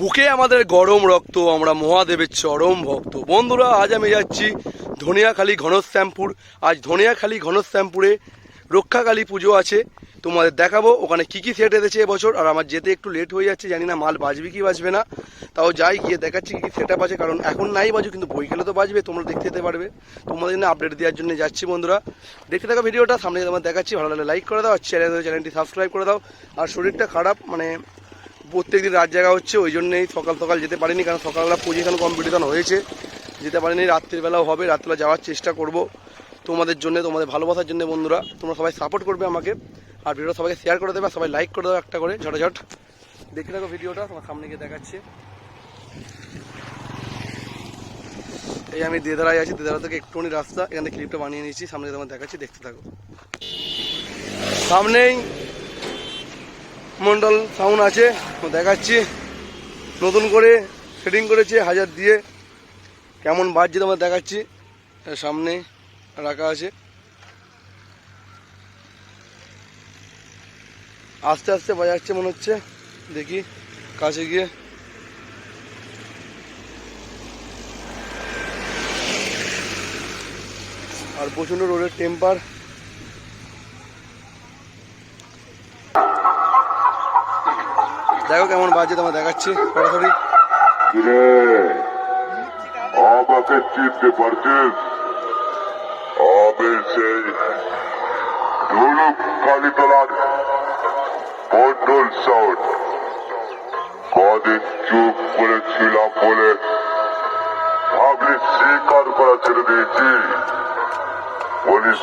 বুকে আমাদের গরম রক্ত, আমরা মহাদেবের চরম ভক্ত। বন্ধুরা, আজ আমি যাচ্ছি ধনিয়াখালী ঘনশ্যামপুর। আজ ধনিয়াখালী ঘনশ্যামপুরে রক্ষাকালী পুজো আছে। তোমাদের দেখাবো ওখানে কি কি সেট এসেছে এবছর। আর আমার যেতে একটু লেট হয়ে যাচ্ছে, জানি না মাল বাজবে কি বাজবে না। তাও যাই গিয়ে দেখাচ্ছি কি সেট আছে, কারণ এখন নাই বাজু, কিন্তু বই খেলে তো বাজবে, তোমরা দেখতে যেতে পারবে। তোমাদের জন্য আপডেট দেওয়ার জন্য যাচ্ছি বন্ধুরা। দেখতে থাকো ভিডিওটা, সামনে তোমার দেখাচ্ছি, ভালো লাগলে লাইক করে দাও, আর চ্যানেল চ্যানেলটি সাবস্ক্রাইব করে দাও। আর শরীরটা খারাপ মানে প্রত্যেক দিন রাত জায়গা হচ্ছে, ওই জন্যই সকাল সকাল যেতে পারিনি, কারণ সকালবেলা পজিশন কম্পিটিশন হয়েছে। যেতে পারিনি রাত্রিবেলাও হবে, রাত্রিবেলা যাওয়ার চেষ্টা করব। তোমাদের জন্য, তোমাদের ভালোবাসার জন্য বন্ধুরা, তোমরা সবাই সাপোর্ট করবে আমাকে। আর ভিডিওটা সবাইকে শেয়ার করে দেবে, সবাই লাইক করে দেবে একটা করে, ঝটাঝট। দেখে থাকো ভিডিওটা, তোমার সামনে গিয়ে দেখাচ্ছি। এই আমি দেদারায় আছি, দেদারা থেকে একটুখানি রাস্তা, এখানে ক্লিপটা বানিয়ে নিয়েছি, সামনে তোমার দেখাচ্ছি, দেখতে থাকো। সামনেই মন্ডল সাউন্ড আছে দেখাচ্ছি। নতুন করে সেটিং করেছে, হাজার দিয়ে। কেমন বাজছে তোমার দেখাচ্ছি। সামনে রাখা আছে। আস্তে আস্তে বাজাচ্ছে মনে হচ্ছে। দেখি, কাছে গিয়ে। আর প্রচণ্ড রোডের টেম্পার দেখো কেমন বাজছে তোমার দেখাচ্ছি। আমাকে চিনতে পারছিস? আমি সেই কালীতলার সাউন্ড কদিন চুপ করেছিলাম বলে ভাবলি স্বীকার করা ছেড়ে দিয়েছি। বলিস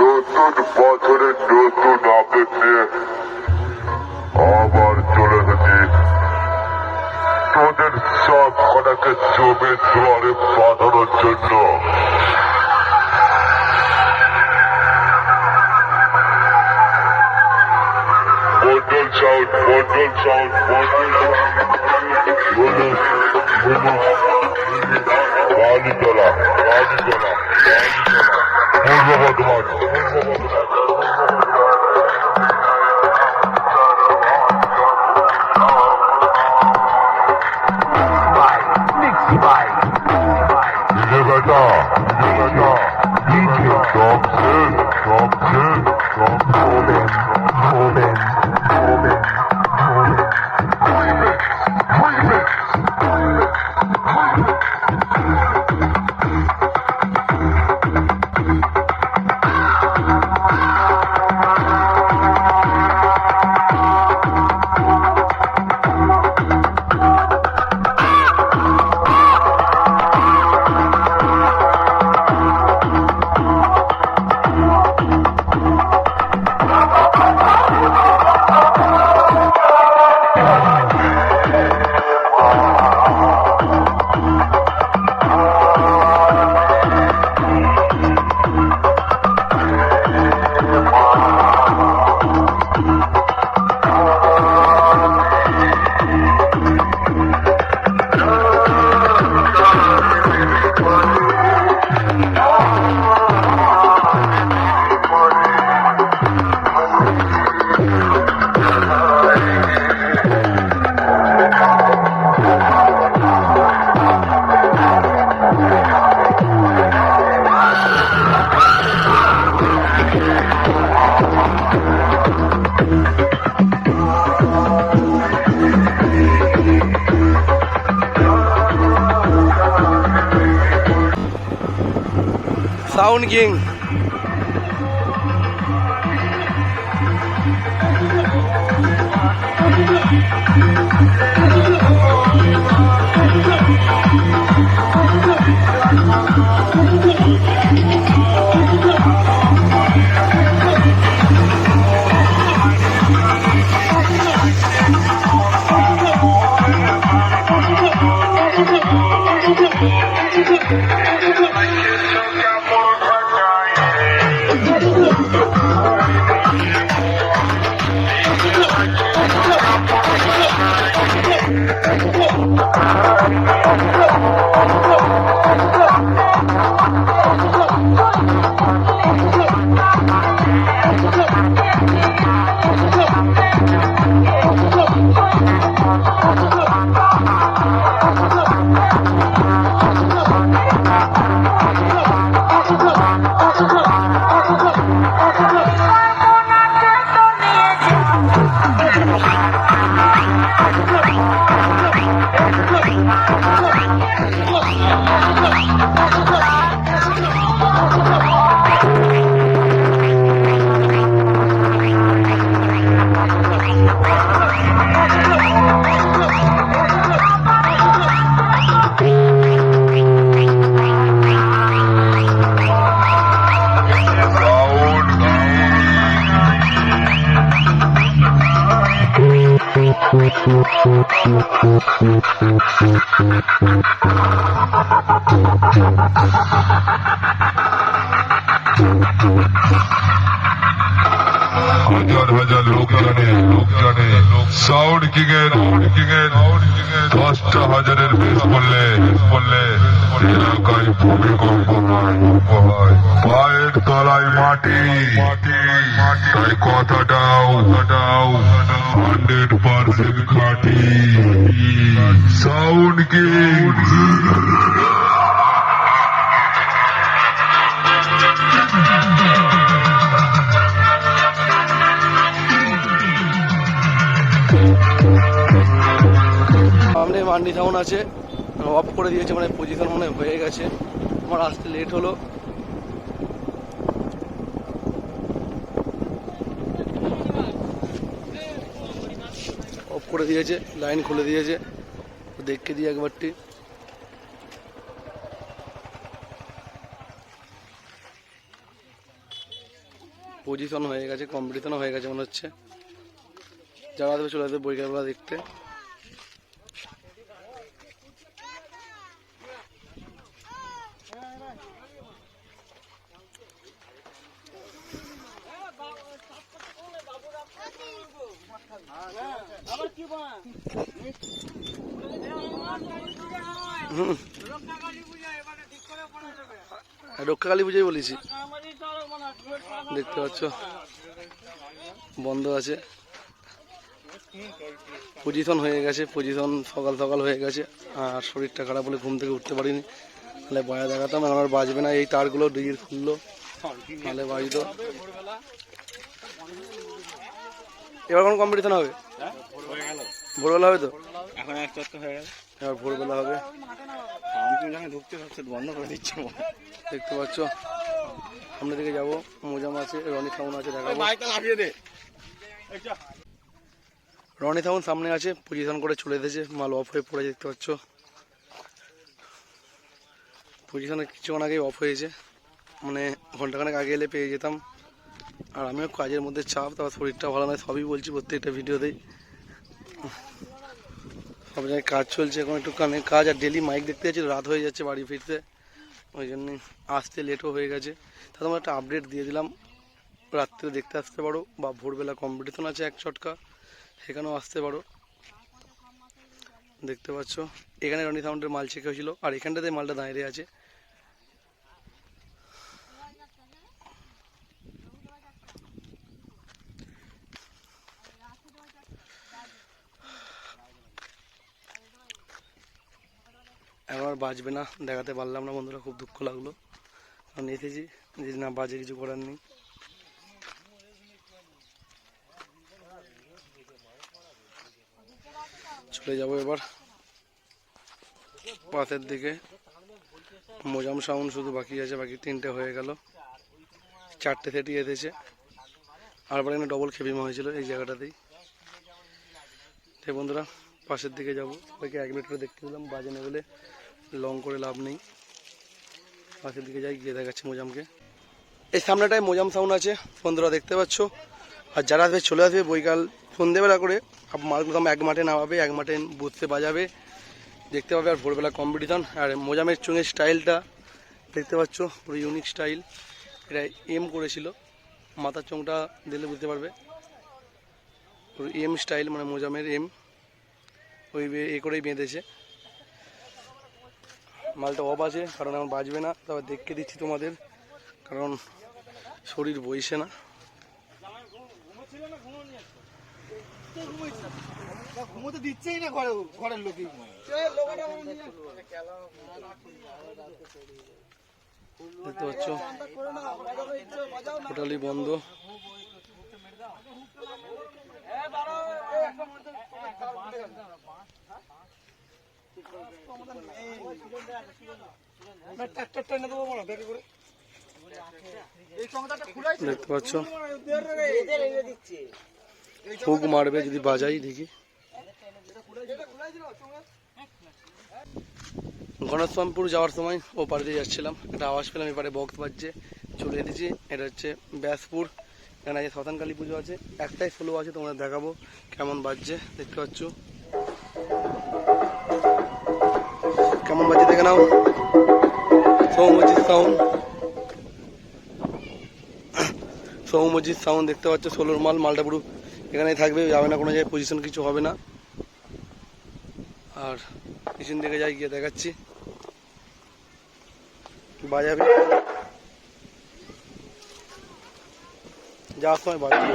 নতুন বছরে নতুন আপডেট তোদের সব কটাকে জমে দুয়ারে বাঁধানোর জন্য। Mondal sound Mondal sound Mondal Ranitala Ranitala Purba Bardhaman 一百五十块钱一百块钱一百块钱一百 sound king King এর দশটা হাজারের বেশ বললে বললে এলাকায় ভূমিকম্প হয় পায়ের তলায় মাটি তাই কথাটাও কথাটাও হান্ড্রেড পার্সেন্ট খাটি সাউন্ড কিং মান্ডি সাউন্ড আছে। অফ করে দিয়েছে মানে পজিশন মনে হয়ে গেছে। আমার আসতে লেট হলো। অফ করে দিয়েছে লাইন খুলে দিয়েছে। দেখে দিই একবারটি পজিশন হয়ে গেছে কম্পিটিশনও হয়ে গেছে মনে হচ্ছে। যারা আসবে চলে আসবে বইকালবেলা দেখতে। হুম। রক্ষাকালী পুজোই বলেছি। দেখতে পাচ্ছ বন্ধ আছে। পজিশন হয়ে গেছে পজিশন সকাল সকাল হয়ে গেছে আর শরীরটা খারাপ বলে ঘুম থেকে উঠতে পারিনি। তাহলে বায়া দেখাতাম আমার বাজবে না এই তারগুলো ডিজির খুললো তাহলে বাজতো এবার কোন কম্পিটিশন হবে? ভোরবেলা হবে। তো? এখন এক চত্বর হয়ে গেল। এবার ভোরবেলা হবে। ঢুকতে বন্ধ করে দিচ্ছে দেখতে পাচ্ছ সামনের দিকে যাব মোজাম আছে রনি সাউন্ড আছে রনি সাউন্ড সামনে আছে পজিশন করে চলে এসেছে মাল অফ হয়ে পড়ে দেখতে পাচ্ছ। পজিশনে কিছুক্ষণ আগেই অফ হয়েছে। মানে ঘন্টাখানেক আগে এলে পেয়ে যেতাম। আর আমিও কাজের মধ্যে চাপ তারপর শরীরটা ভালো নয় সবই বলছি প্রত্যেকটা ভিডিওতেই। সব জায়গায় কাজ চলছে, এখন একটু কানে কাজ আর ডেলি মাইক দেখতে যাচ্ছি রাত হয়ে যাচ্ছে বাড়ি ফিরতে। ওই জন্যে আসতে লেটও হয়ে গেছে। তা তোমার একটা আপডেট দিয়ে দিলাম। রাত্রে দেখতে আসতে পারো, বা ভোরবেলা কম্পিটিশন আছে এক ছটকা, সেখানেও আসতে পারো। দেখতে পাচ্ছ, এখানে রনি সাউন্ডের মাল চেক হয়েছিল, আর এখানটাতে মালটা দাঁড়িয়ে আছে। আর বাজবে না, দেখাতে পারলাম না, বন্ধুরা, খুব দুঃখ লাগল। কারণ এসেছি যদি না, বাজে কিছু করার নেই। চলে যাব এবার। পাশের দিকে মোজাম সাউন্ড শুধু বাকি আছে, বাকি তিনটে হয়ে গেল। চারটে সেটি এসেছে। আর পরে এখানে ডবল খেপিমা হয়েছিল এই জায়গাটাতেই। বন্ধুরা, পাশের দিকে যাব। ওইকে এক মিনিট করে দেখতে দিলাম বাজে না বলে। লং করে লাভ নেই। পাশের দিকে যাই, গিয়ে দেখাচ্ছি মোজামকে। এই সামনেটায় মোজাম সাউন্ড আছে, বন্ধুরা দেখতে পাচ্ছ? আর যারা আসবে, চলে আসবে বৈকাল সন্ধ্যেবেলা করে। মালগুলো এক মাঠে নামাবে, এক মাঠে বুঝতে বাজাবে। দেখতে পাবে আর ভোরবেলা কম্পিটিশন আর মোজামের চুঙের স্টাইলটা দেখতে পাচ্ছ, পুরো ইউনিক স্টাইল এটা এম করেছিল। মাথার চোঙটা দিলে বুঝতে পারবে। পুরো এম স্টাইল মানে মোজামের এম ওই এ করেই বেঁধেছে। মালটা অফ আছে, কারণ এখন বাজবে না। তবে দেখতে দিচ্ছি তোমাদের, কারণ শরীর বইছে না। ঘুমোতে দিচ্ছেই না ঘরে ঘরের লোকই দেখতে পাচ্ছ, টোটালি বন্ধ। দেখতে পাচ্ছ। হুক মারবে যদি বাজাই দেখি। গণেশরামপুর যাওয়ার সময় ও পাড়ে দিয়ে যাচ্ছিলাম। একটা আওয়াজ পেলাম এপারে বক্স বাজছে চলে এসেছি। এটা হচ্ছে ব্যাসপুর। এখানে আজকে শ্মশানকালী পুজো আছে। একটাই স্লো আছে তোমাদের দেখাবো কেমন বাজছে। দেখতে পাচ্ছ। কেমন বাজছে দেখে নাও। সৌমজিৎ সাউন্ড সৌমজিৎ সাউন্ড দেখতে পাচ্ছ, ষোলোর মাল, মালটা পুরো এখানেই থাকবে, যাবে না কোনো জায়গায় পজিশন কিছু হবে না। আর পিছন দিকে যাই, গিয়ে দেখাচ্ছি। বাজাবে। যাওয়ার সময় বাজাবে।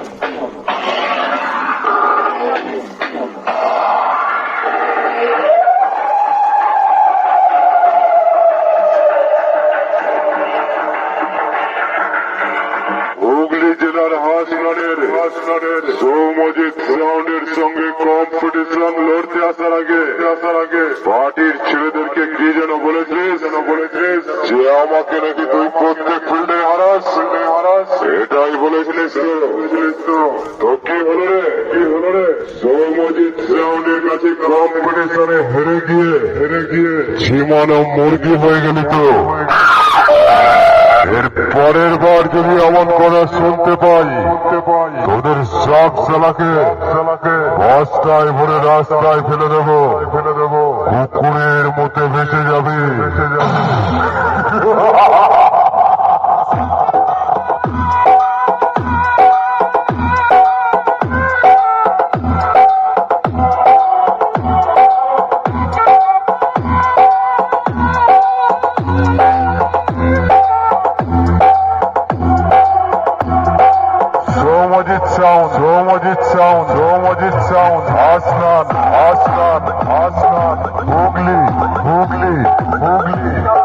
সাউন্ডের সঙ্গে কম্পিটিশন লড়তে আসার আগে আসার আগে পার্টির ছেলেদেরকে কি যেন বলেছিস? যেন বলেছিস? যে আমাকে নাকি তুই প্রত্যেক ফিল্ডে হারাস। ফিল্ডে হারাস। এটাই বলেছিলিস তো। তো। কি হলো রে? কি হলো রে? সৌমজিৎ সাউন্ডের কাছে কম্পিটিশনে হেরে গিয়ে হেরে গিয়ে ঝিমানো মুরগি হয়ে গেলি তো। এর পরের বার যদি এমন কথা শুনতে পাই তোদের সব চালাকে চালাকে বস্তায় ভরে রাস্তায় ফেলে দেবো ফেলে দেবো। কুকুরের মতো ভেসে সাউন্ড সৌমজিৎ সাউন্ড হাসনান হাসনান হাসনান হুগলি হুগলি হুগলি